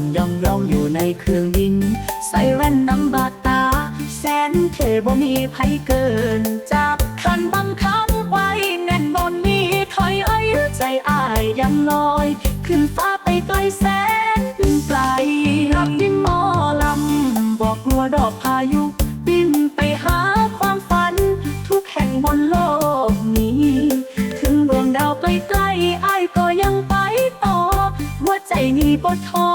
ำย่องเราอยู่ในเครื่องบิน ใส่แว่นน้ำบาตา แสนเทบ่มีไผเกิน จับคันบังคับไว้แน่นบนนี้ถอยเอ้ยใจอายยังลอย ขึ้นฟ้าไปไกลแสนไกลรับดินมอลำ บอกกลัวดอกพายุบินไปหาความฝัน ทุกแห่งบนโลกนี้ ถึงดวงดาวใกลๆอ้ายก็ยังไปต่อหัวใจนี้บดท้อ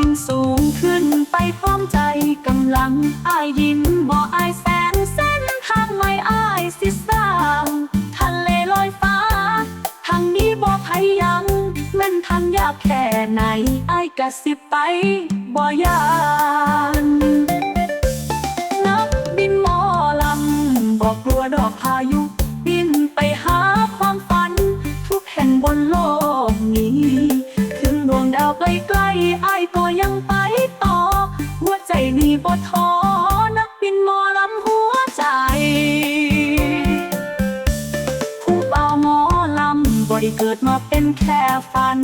บินสูงขึ้นไปพร้อมใจกำลังอายยิ้มบ่อายแสนเส้นทางไม่อายสิสร้างทะเลลอยฟ้า ทางนี้บ่พยังแม่นทางยากแค่ไหนอายกะสิไปบ่ยานนักบินหมอลำบอกกลัวดอกพายุ บินไปหาความฝัน ทุกแห่งบนโลกนี้ ใกล้ๆอ้ายก็ยังไปต่อ หัวใจนี้บ่ท้อนักบินมอลำหัวใจ ผู้เบาหมอลำบ่ได้เกิดมาเป็นแค่ฝัน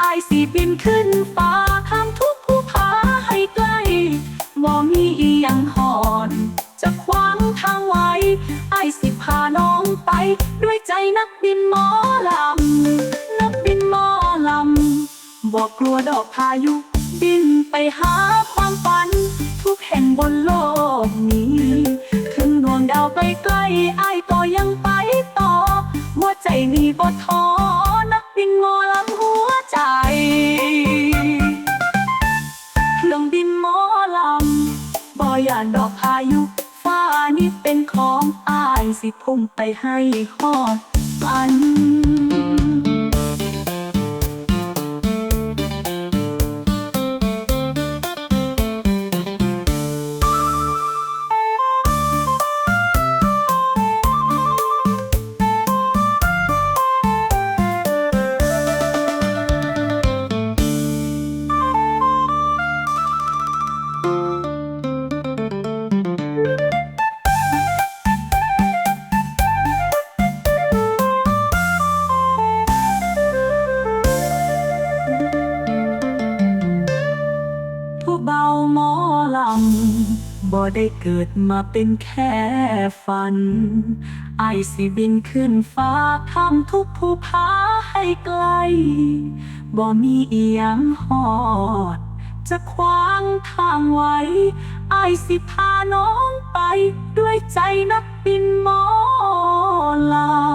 ไอายสิบินขึ้นฟ้าข้ามทุกภูผาให้ไกล้บ่มีอีหยังหอน จะขวางทางไว้ไอายสิพาน้องไป ด้วยใจนักบินหมอลำ บอกกลัวดอกพายุ บินไปหาความฝัน ทุกแห่งบนโลกนี้ ถึงดวงดาวใกล้ๆไอายก็ยังไปต่อ หัวใจนี้บ่ท้อนักบินหมอลำหัวใจเครื่องบินหมอลำบ่ยานดอกพายุฟ้านี้เป็นของอายสิพุ่งไปให้ฮอดฝัน ลำบ่ได้เกิดมาเป็นแค่ฝัน ไอสิบินขึ้นฟ้าทำทุกภูผาให้ไกล บ่มีอีหยังหอด จะขวางทางไว้ ไอสิพาน้องไปด้วยใจนักบินหมอลำ